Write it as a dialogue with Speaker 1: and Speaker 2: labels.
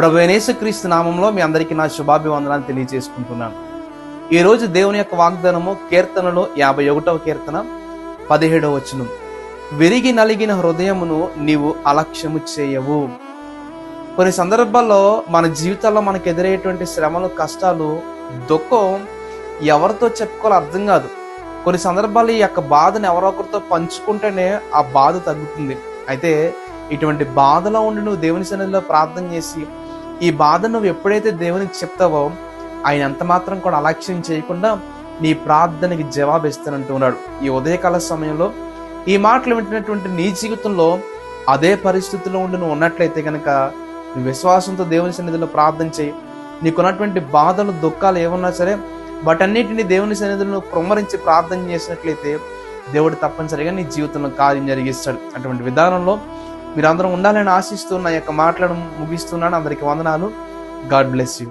Speaker 1: ప్రభు క్రీస్తు నామంలో మీ అందరికీ నా శుభాభివందనాలు తెలియజేసుకుంటున్నాను. ఈరోజు దేవుని యొక్క వాగ్దానము కీర్తనలో యాభై ఒకటవ కీర్తన పదిహేడవ వచనం. విరిగి నలిగిన హృదయమును నీవు అలక్ష్యము చేయవు. కొన్ని సందర్భాల్లో మన జీవితాల్లో మనకు ఎదురయ్యేటువంటి శ్రమలు కష్టాలు దుఃఖం ఎవరితో చెప్పుకోవాలో అర్థం కాదు. కొన్ని సందర్భాల్లో ఈ యొక్క బాధను ఎవరో ఒకరితో పంచుకుంటేనే ఆ బాధ తగ్గుతుంది. అయితే ఇటువంటి బాధలో ఉండి నువ్వు దేవుని సన్నిధిలో ప్రార్థన చేసి ఈ బాధ నువ్వు ఎప్పుడైతే దేవునికి చెప్తావో ఆయన ఎంత మాత్రం కూడా అలక్ష్యం చేయకుండా నీ ప్రార్థనకి జవాబు ఉన్నాడు. ఈ ఉదయకాల సమయంలో ఈ మాటలు వింటున్నటువంటి నీ జీవితంలో అదే పరిస్థితిలో ఉండి నువ్వు ఉన్నట్లయితే కనుక నువ్వు విశ్వాసంతో దేవుని సన్నిధిలో ప్రార్థన చేయి. నీకున్నటువంటి బాధలు దుఃఖాలు ఏమన్నా సరే వాటన్నిటిని దేవుని సన్నిధిలో నువ్వు కుమ్మరించి ప్రార్థన చేసినట్లయితే దేవుడు తప్పనిసరిగా నీ జీవితంలో కార్యం జరిగిస్తాడు. అటువంటి విధానంలో మీరందరం ఉండాలని ఆశిస్తూ నా యొక్క మాట్లాడడం ముగిస్తున్నాను. అందరికి వందనాలు. God bless you.